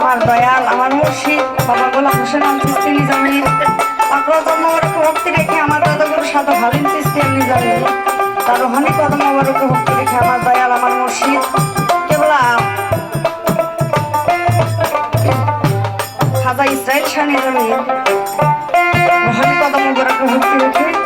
আমার দয়াল, আমার মুর্শিদ, বাবা গোলাম হোসেন আল চিস্তি নিজামী। আপনার জন্য ভক্তি রেখে আমার দাদাগুরু সাদা ভাবিন আল নিজামী। তার রোহানি কদম একটু ভক্তি রেখে আমার দয়াল, আমার মুর্শিদ। কেবলা খাজা ইসরায়েল শাহ নিজামী। রোহানি কদম একটু ভক্তি রেখে